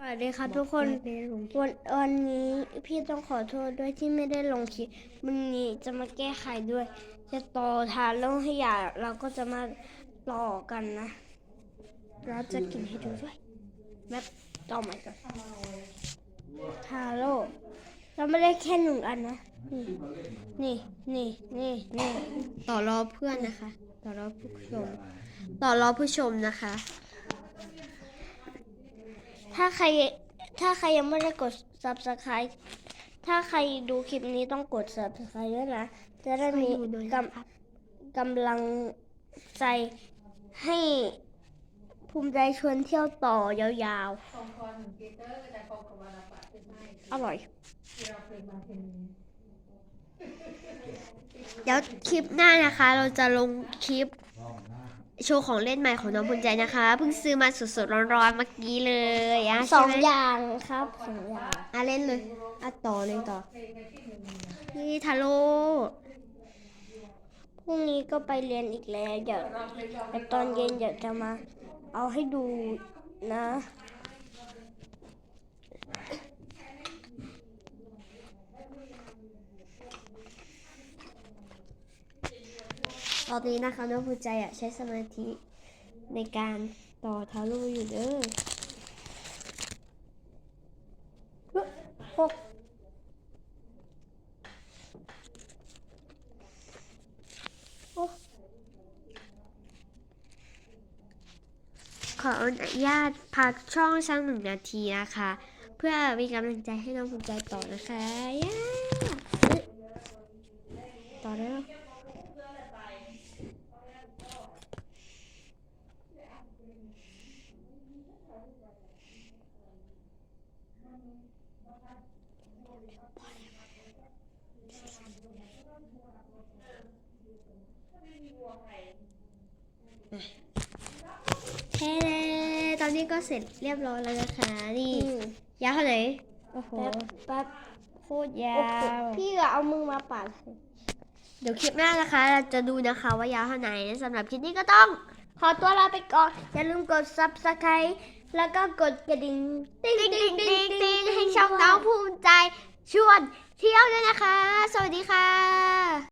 สวัสดีครับทุกคนวันวันนี้พี่ต้องขอโทษด้วยที่ไม่ได้ลงคลิปวันนี้จะมาแก้ไขด้วย จะต่อทาโร่ให้ยาเราก็จะมาต่อกันนะเราจะกินให้ดูด้วยแบบต่อใหม่ก่อนทาโร่เราไม่ได้แค่หนึ่งอันนะ นี่นี่นี่นี่ต่อรอเพื่อนนะคะ ต่อรอผู้ชม ต่อรอผู้ชมนะคะ ถ้าใครถ้าใครยังไม่ได้กด subscribe ถ้าใครดูคลิปนี้ต้องกด subscribe ด้วยนะ จะได้มีช่วยดูด้วยกนะครับำกำลังใจให้ภูมิใจชวนเที่ยวต่อยาวๆ อร่อย เดี๋ยวคลิปหน้านะคะ เราจะลงคลิป โชว์ของเล่นใหม่ของน้องบุญใจนะคะเพิ่งซื้อมาสดๆร้อนๆเมื่อกี้เลยอะสองใช่ไหมอย่างครับสองอย่างอะเล่นเลยอะต่อเลยต่อ นี่ทาโร่พรุ่งนี้ก็ไปเรียนอีกแล้วเดี๋ยวเดี๋ยวตอนเย็นเดี๋ยวจะมา เอาให้ดูนะ ตอนนี้นะคะน้องบุญใจอะใช้สมาธิในการต่อทาโร่อยู่เด้อหกขออนุญาตพักช่องสักหนึ่งนาทีนะคะ เพื่อมีกำลังใจให้น้องบุญใจต่อนะคะย่าต่อแล้ว เฮ้ตอนนี้ก็เสร็จเรียบร้อยแล้วนะคะนี่อืมยาวเท่าไหร่โอ้โหแป๊บแป๊บโคตรยาโอ้โหวพี่ก็เอามือมาปาดเดี๋ยวคลิปหน้านะคะ เราจะดูนะคะว่ายาวเท่าไหร่สำหรับคลิปนี้ก็ต้อง ขอตัวลาไปก่อน อย่าลืมกด subscribe แล้วก็กดกระดิ่งติ๊งติ๊งติ๊ติ๊งงติ๊ติ๊งงติ๊ติ๊งงให้ช่องน้องภูมิใจ ชวนเที่ยวด้วยนะคะ สวัสดีค่ะ